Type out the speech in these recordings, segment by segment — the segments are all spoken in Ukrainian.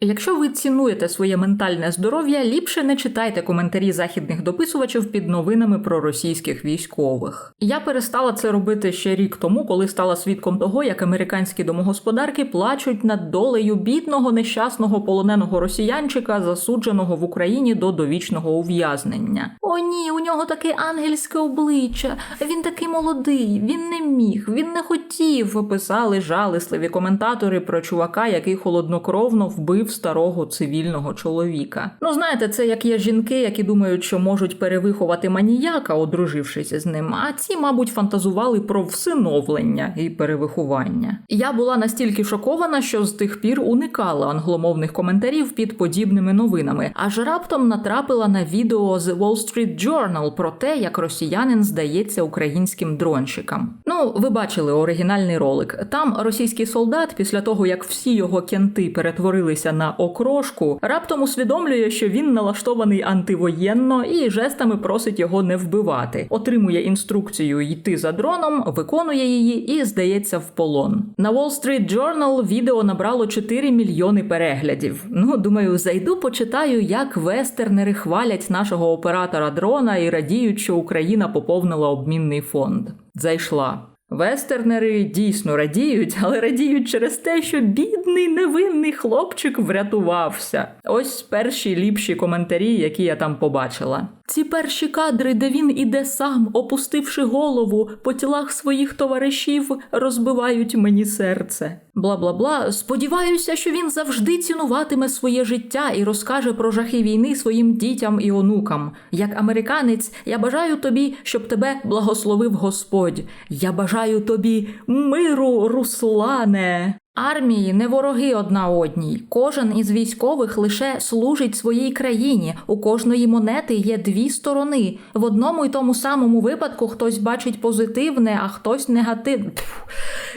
Якщо ви цінуєте своє ментальне здоров'я, ліпше не читайте коментарі західних дописувачів під новинами про російських військових. Я перестала це робити ще рік тому, коли стала свідком того, як американські домогосподарки плачуть над долею бідного нещасного полоненого росіянчика, засудженого в Україні до довічного ув'язнення. О, ні, у нього таке ангельське обличчя. Він такий молодий, він не міг, він не хотів. Писали жалісливі коментатори про чувака, який холоднокровно вбив старого цивільного чоловіка. Ну, знаєте, це як є жінки, які думають, що можуть перевиховати маніяка, одружившись з ним. А ці, мабуть, фантазували про всиновлення і перевиховання. Я була настільки шокована, що з тих пір уникала англомовних коментарів під подібними новинами, аж раптом натрапила на відео з Wall Street Journal про те, як росіянин здається українським дронщикам. Ну, ви бачили оригінальний ролик. Там російський солдат, після того як всі його кенти перетворилися на окрошку, раптом усвідомлює, що він налаштований антивоєнно і жестами просить його не вбивати. Отримує інструкцію йти за дроном, виконує її і здається в полон. На Wall Street Journal відео набрало 4 мільйони переглядів. Ну, думаю, зайду, почитаю, як вестернери хвалять нашого оператора дрона і радіють, що Україна поповнила обмінний фонд. Зайшла. Вестернери дійсно радіють, але радіють через те, що бідний невинний хлопчик врятувався. Ось перші ліпші коментарі, які я там побачила. Ці перші кадри, де він іде сам, опустивши голову по тілах своїх товаришів, розбивають мені серце. Бла бла бла. Сподіваюся, що він завжди цінуватиме своє життя і розкаже про жахи війни своїм дітям і онукам. Як американець, я бажаю тобі, щоб тебе благословив Господь. Я бажаю тобі миру, Руслане. Армії не вороги одна одній. Кожен із військових лише служить своїй країні. У кожної монети є дві сторони. В одному й тому самому випадку хтось бачить позитивне, а хтось негативне.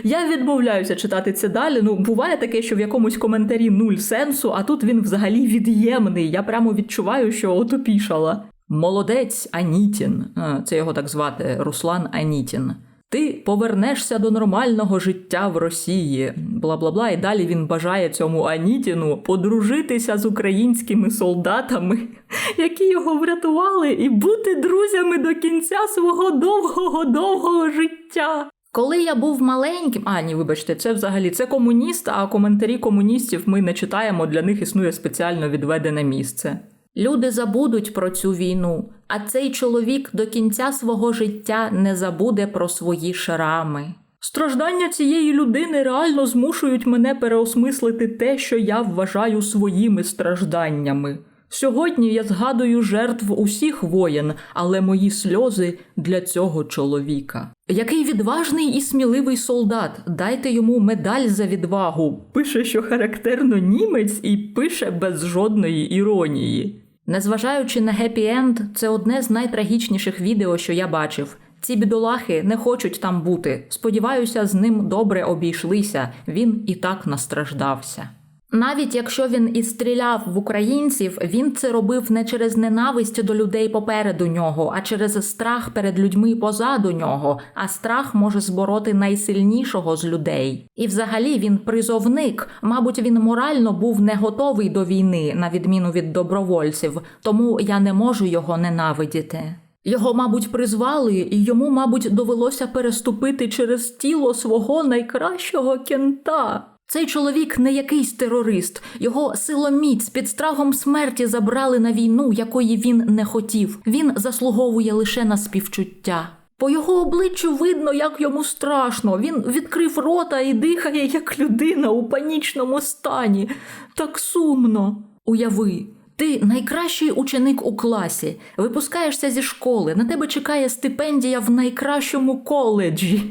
Я відмовляюся читати це далі. Ну, буває таке, що в якомусь коментарі нуль сенсу, а тут він взагалі від'ємний. Я прямо відчуваю, що отупішала. Молодець Анітін, це його так звати Руслан Анітін. Ти повернешся до нормального життя в Росії, бла бла бла. І далі він бажає цьому Анітіну подружитися з українськими солдатами, які його врятували, і бути друзями до кінця свого довгого довгого життя. Коли я був маленьким, а ні, вибачте, це взагалі це комуніст, а коментарі комуністів ми не читаємо. Для них існує спеціально відведене місце. Люди забудуть про цю війну, а цей чоловік до кінця свого життя не забуде про свої шрами. Страждання цієї людини реально змушують мене переосмислити те, що я вважаю своїми стражданнями. Сьогодні я згадую жертв усіх воєн, але мої сльози для цього чоловіка. Який відважний і сміливий солдат, дайте йому медаль за відвагу. Пише, що характерно німець, і пише без жодної іронії. Незважаючи на гепі-енд, це одне з найтрагічніших відео, що я бачив. Ці бідолахи не хочуть там бути. Сподіваюся, з ним добре обійшлися. Він і так настраждався. Навіть якщо він і стріляв в українців, він це робив не через ненависть до людей попереду нього, а через страх перед людьми позаду нього. А страх може збороти найсильнішого з людей. І взагалі він призовник. Мабуть, він морально був не готовий до війни, на відміну від добровольців, тому я не можу його ненавидіти. Його, мабуть, призвали, і йому, мабуть, довелося переступити через тіло свого найкращого кента. Цей чоловік не якийсь терорист. Його силоміць під страхом смерті забрали на війну, якої він не хотів. Він заслуговує лише на співчуття. По його обличчю видно, як йому страшно. Він відкрив рота і дихає, як людина у панічному стані. Так сумно. Уяви. Ти найкращий ученик у класі, випускаєшся зі школи, на тебе чекає стипендія в найкращому коледжі.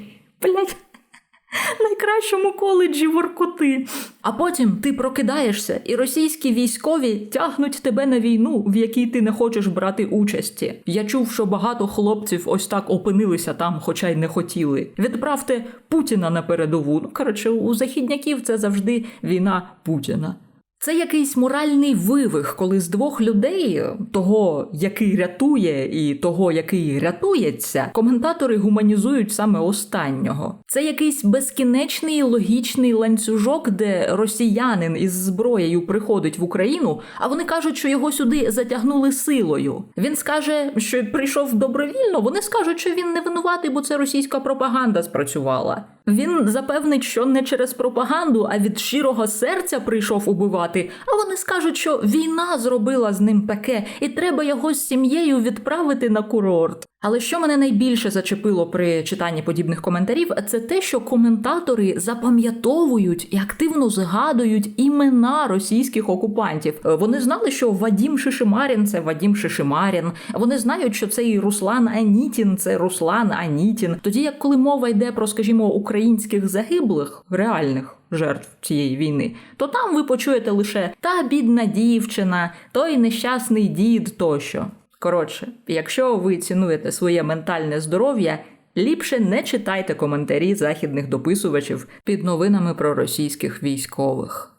Блять, найкращому коледжі Воркути. А потім ти прокидаєшся, і російські військові тягнуть тебе на війну, в якій ти не хочеш брати участі. Я чув, що багато хлопців ось так опинилися там, хоча й не хотіли. Відправте Путіна на передову. Ну коротше, у західняків це завжди війна Путіна. Це якийсь моральний вивих, коли з двох людей, того, який рятує, і того, який рятується, коментатори гуманізують саме останнього. Це якийсь безкінечний логічний ланцюжок, де росіянин із зброєю приходить в Україну, а вони кажуть, що його сюди затягнули силою. Він скаже, що прийшов добровільно. Вони скажуть, що він не винуватий, бо це російська пропаганда спрацювала. Він запевнить, що не через пропаганду, а від щирого серця прийшов убивати. А вони скажуть, що війна зробила з ним таке, і треба його з сім'єю відправити на курорт. Але що мене найбільше зачепило при читанні подібних коментарів, це те, що коментатори запам'ятовують і активно згадують імена російських окупантів. Е, Вони знали, що Вадім Шишимарін це Вадім Шишимарін. Вони знають, що цей Руслан Анітін це Руслан Анітін. Тоді як коли мова йде про, скажімо, українських загиблих, реальних. Жертв цієї війни, то там ви почуєте лише та бідна дівчина, той нещасний дід тощо. Коротше, якщо ви цінуєте своє ментальне здоров'я, ліпше не читайте коментарі західних дописувачів під новинами про російських військових.